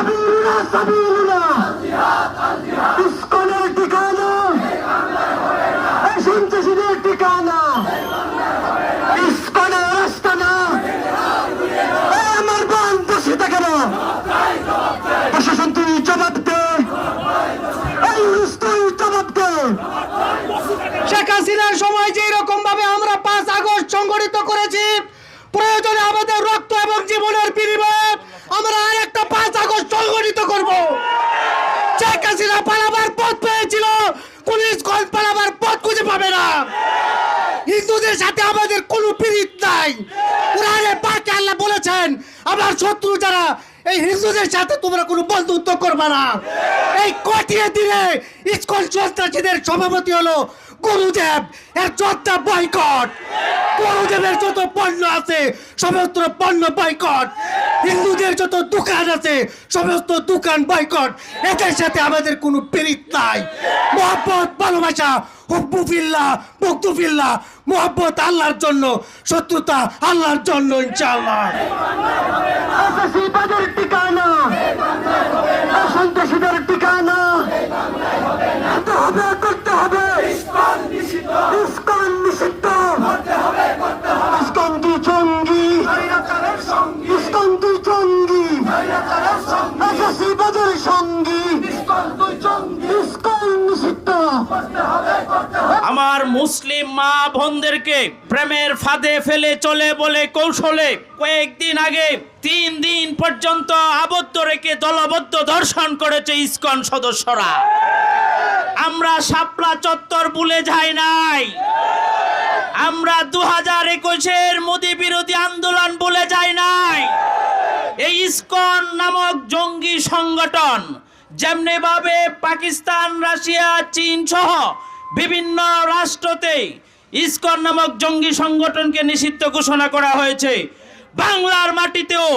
সাবিলুনা সাবিলুনা ইসকনের ঠিকানা। এই সন্ত্রাসীদের ঠিকানা। ইসকনের রাস্তা না আমার বোন দোষিতা কেন প্রশাসন তুই জবাব দে। এই তুই জবাব দে। শেখ হাসিনার সময় যে রকম ভাবে আমরা পাঁচ আগস্ট সংগঠিত করেছি প্রয়োজনে আমাদের রক্ত এবং জীবনের বিনিময়ে আমরা আর একটা পাঁচ আগস্ট সংগঠিত করব শেখ পালাবার পথ পেয়েছিল। পুলিশ কল পালাবার পথ খুঁজে পাবে না। হিন্দুদের সাথে আমাদের কোনো পীড়িত নাই। কোরআনে পাকে আল্লাহ বলেছেন, আমার শত্রু যারা, এই হিন্দুদের সাথে তোমরা কোনো বন্ধুত্ব করবে না। এই কঠিয়ে দিনে ইস্কন সন্ত্রাসীদের সভাপতি হলো গুরুদেব। এর চর্চা বয়কট। গুরুদেবের যত পণ্য আছে, সমস্ত পণ্য বয়কট। হিন্দুদের যত দোকান আছে, সমস্ত দোকান বয়কট এদের সাথে আমাদের কোনো পীড়িত নাই। মোহাম্মত ভালোবাসা হুব্বুফিল্লা মুক্তুফিল্লা মোহাম্মত আল্লাহর জন্য, শত্রুতা আল্লাহর জন্য, ইনশাআল্লাহ। ঠিকানা। সন্ত্রাসীদের ঠিকানা। করতে হবে। নিষিদ্ধ ইসকন তুই জঙ্গি ইসকন তুই জঙ্গি সঙ্গী। আমার মুসলিম মা বোনদেরকে প্রেমের ফাঁদে ফেলে চলে বলে কৌশলে কয়েকদিন আগে তিন দিন পর্যন্ত আবদ্ধ রেখে দলবদ্ধ দর্শন করেছে ইসকন সদস্যরা। আমরা শাপলা চত্বর ভুলে যাই নাই। আমরা দু হাজার একুশের মোদী বিরোধী আন্দোলন ইসকন নামক জঙ্গি সংগঠন, যেমনি ভাবে পাকিস্তান, রাশিয়া, চীন সহ বিভিন্ন রাষ্ট্রতে ইসকন নামক জঙ্গি সংগঠনকে নিষিদ্ধ ঘোষণা করা হয়েছে। বাংলার মাটিতেও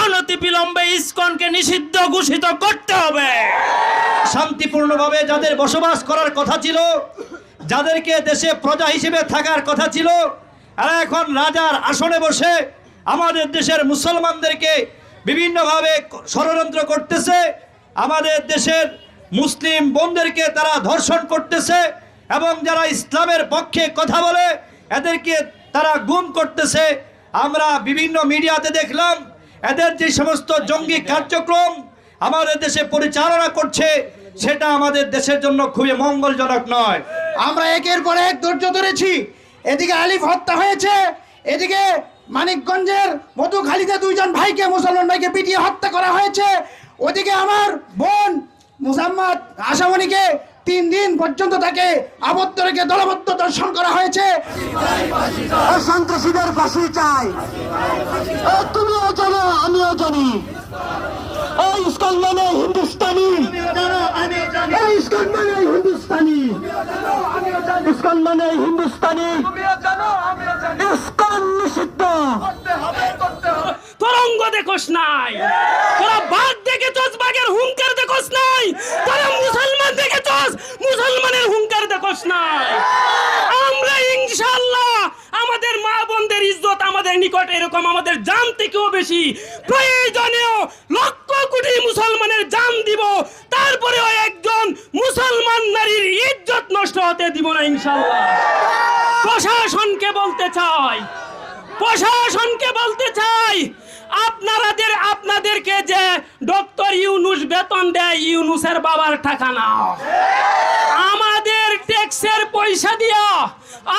অনতিবিলম্বে ইসকনকে নিষিদ্ধ ঘোষিত করতে হবে। শান্তিপূর্ণভাবে যাদের বসবাস করার কথা ছিল, যাদেরকে দেশে প্রজা হিসেবে থাকার কথা ছিল আর এখন রাজার আসনে বসে আমাদের দেশের মুসলমানদেরকে বিভিন্নভাবে ষড়যন্ত্র করতেছে। আমাদের দেশের মুসলিম বোনদেরকে তারা ধর্ষণ করতেছে এবং যারা ইসলামের পক্ষে কথা বলে, এদেরকে তারা গুম করতেছে। আমরা বিভিন্ন মিডিয়াতে দেখলাম, এদের যে সমস্ত জঙ্গি কার্যক্রম আমাদের দেশে পরিচালনা করছে, সেটা আমাদের দেশের জন্য খুবই মঙ্গলজনক নয়। আমরা একের পর এক ধৈর্য ধরেছি। এদিকে আলিফ হত্যা হয়েছে, এদিকে মানিকগঞ্জের মধুখালীতে দুইজন ভাইকে, মুসলমান ভাইকে পিটিয়ে হত্যা করা হয়েছে। ওদিকে আমার বোন মুসাম্মদ আশামণিকে তিন দিন পর্যন্ত তাকে আবদ্ধ রেখে দলবদ্ধ দর্শন করা হয়েছে। সন্ত্রাসীদের ফাঁসি চাই। তুমিও জানো, আমিও জানি। মানে হিন্দুস্তানি। ইস্কন মানে হিন্দুস্তানি। ইস্কন নিষিদ্ধ। তরঙ্গ দেখোস নাই তোরা বাঘ দেখেছস বাঘের হুঙ্কার দেখোস নাই তোরা মুসলমান দেখেছস মুসলমানের হুঙ্কার দেখোস নাই আমরা ইনশাআল্লাহ আমাদের মা বোনদের ইজ্জত আমাদের নিকট এরকম আমাদের বেশি। প্রয়োজনেও লক্ষ কোটি মুসলমানের জান দিব, তারপরেও একজন মুসলমান নারীর ইজ্জত নষ্ট হতে দিব না ইনশাআল্লাহ। প্রশাসনকে বলতে চাই, প্রশাসনকে বলতে চাই, আপনারাদের, আপনাদেরকে যে ডক্টর ইউনুস বেতন দেয়, ইউনুসের বাবার টাকা না পয়সা দিয়া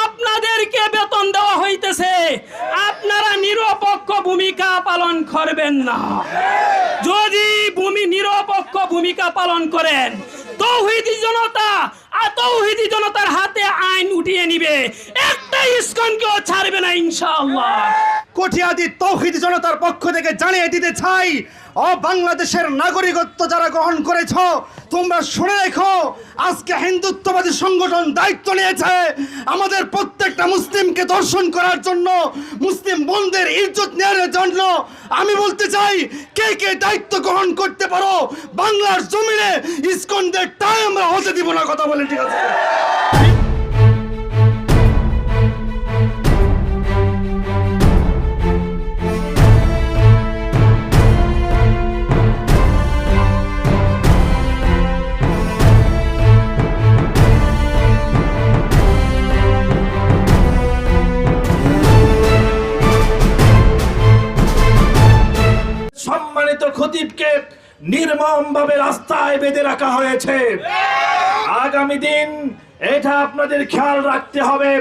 আপনাদেরকে বেতন দেওয়া হইতেছে। আপনারা নিরপেক্ষ ভূমিকা পালন করবেন না। যদি ভূমি নিরপেক্ষ ভূমিকা পালন করেন, তৌহিদি জনতা আর তৌহিদি জনতার হাতে আইন উঠিয়ে নিবে। একটা ইস্কনকেও ছাড়বে না, ইনশাআল্লাহ। কঠিয়াদি তৌহিদ জনতার পক্ষ থেকে জানিয়ে দিতে চাই ও বাংলাদেশের নাগরিকত্ব যারা গ্রহণ করেছ, তোমরা শুনে রেখো, আজকে হিন্দুত্ববাদী সংগঠন দায়িত্ব নিয়েছে আমাদের প্রত্যেকটা মুসলিমকে দর্শন করার জন্য, মুসলিম বোনদের ইজ্জত নেওয়ার জন্য। আমি বলতে চাই, কে কে দায়িত্ব গ্রহণ করতে পারো, বাংলার জমিনে ইস্কনদের টাই আমরা হতে দিব না কথা বলে, ঠিক আছে? নির্মমভাবে রাস্তায় বেঁধে রাখা হয়েছে। আগামী দিন এটা আপনাদের খেয়াল রাখতে হবে।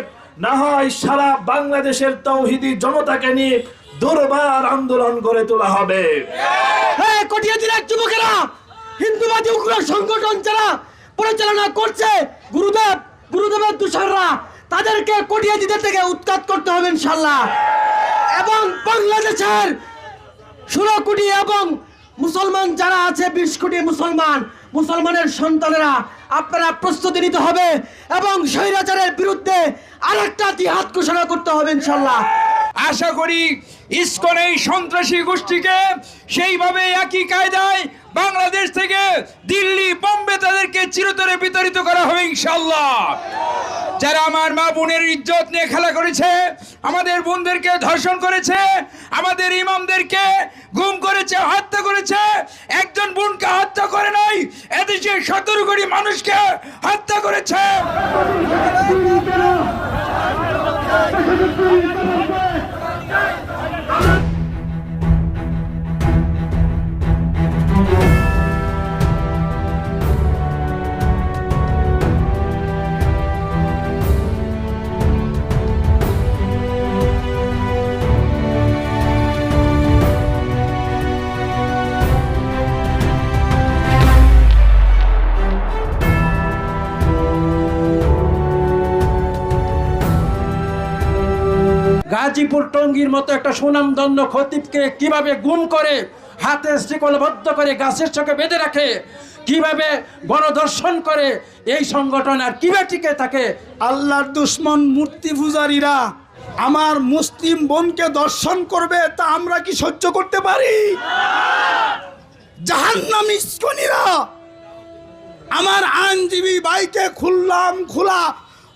না হয় সারা বাংলাদেশের তৌহিদি জনতাকে নিয়ে দুর্বার আন্দোলন গড়ে তোলা হবে। কটিয়া জেলার যুবকেরা, হিন্দুবাদী উগ্র সংগঠন যারা পরিচালনা করছে, গুরুদেব, গুরুদেবের তুষাররা তাদেরকে কটিয়া থেকে উৎখাত করতে হবে ইনশাল্লাহ এবং বাংলাদেশের ষোলো কোটি এবং মুসলমান যারা আছে, বিশ কোটি মুসলমান, মুসলমানের সন্তানেরা, আপনারা প্রস্তুতি নিতে হবে এবং স্বৈরাচারের বিরুদ্ধে আরেকটা জিহাদ ঘোষণা করতে হবে ইনশাল্লাহ আশা করি ইসকন এই সন্ত্রাসী গোষ্ঠীকে সেইভাবে একই কায়দায় বাংলাদেশ থেকে দিল্লি, বোম্বে তাদেরকে চিরতরে বিতাড়িত করা হবে ইনশাল্লাহ যারা আমার মা বোনের ইজ্জত নিয়ে খেলা করেছে, আমাদের বোনদেরকে ধর্ষণ করেছে, আমাদের ইমামদেরকে গুম করেছে, হত্যা করেছে, একজন বোনকে হত্যা করে নাই, এদেশে সতেরো কোটি মানুষকে হত্যা করেছে। গাজীপুর টঙ্গীর মতো একটা সুনামধন্য খতিবকে কীভাবে গুম করে, হাতে শিকলবদ্ধ করে গাছের চোখে বেঁধে রাখে, কীভাবে গণদর্শন করে, এই সংগঠন আর কীভাবে টিকে থাকে? আল্লাহর দুশ্মন মূর্তি পূজারীরা আমার মুসলিম বোনকে দর্শন করবে তা আমরা কি সহ্য করতে পারি? জাহান্নাম আমার আইনজীবী বাইকে খুললাম, খোলা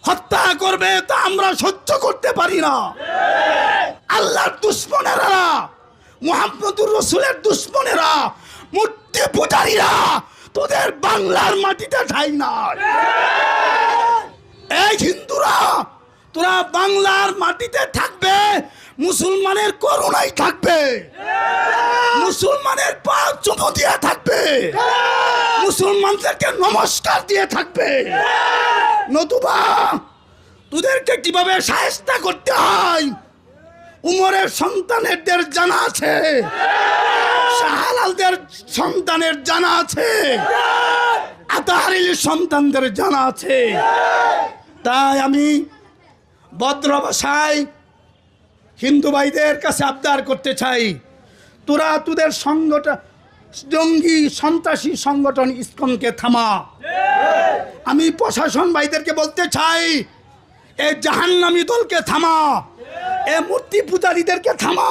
হত্যা করবে তা আমরা সহ্য করতে পারি না। আল্লাহর দুশ্মনেরা, মোহাম্মদুর রসুলের দুশ্মনেরা, মূর্তি পূজারীরা তোদের বাংলার মাটিতে ঠাই নাই। এই হিন্দুরা, তোরা বাংলার মাটিতে থাকবে, মুসলমানের করুণাই থাকবে। মুসলমানের পা চুমু দিয়ে থাকবে। মুসলমানদেরকে নমস্কার দিয়ে থাকবে। নতুবা, তোদেরকে কীভাবে সাহেস্তা করতে হয়? উমরের সন্তানেরদের জানা আছে। শাহালালদের সন্তানের জানা আছে। আতাহারির সন্তানদের জানা আছে। তাই আমি ভদ্র হিন্দু ভাইদের কাছে আবদার করতে চাই। তোরা তোদের সংগঠন জঙ্গি সন্ত্রাসী সংগঠন ইসকনকে থামা। আমি প্রশাসন ভাইদেরকে বলতে চাই এ জাহান্নামী দলকে থামা এ মূর্তি পূজারীদেরকে থামা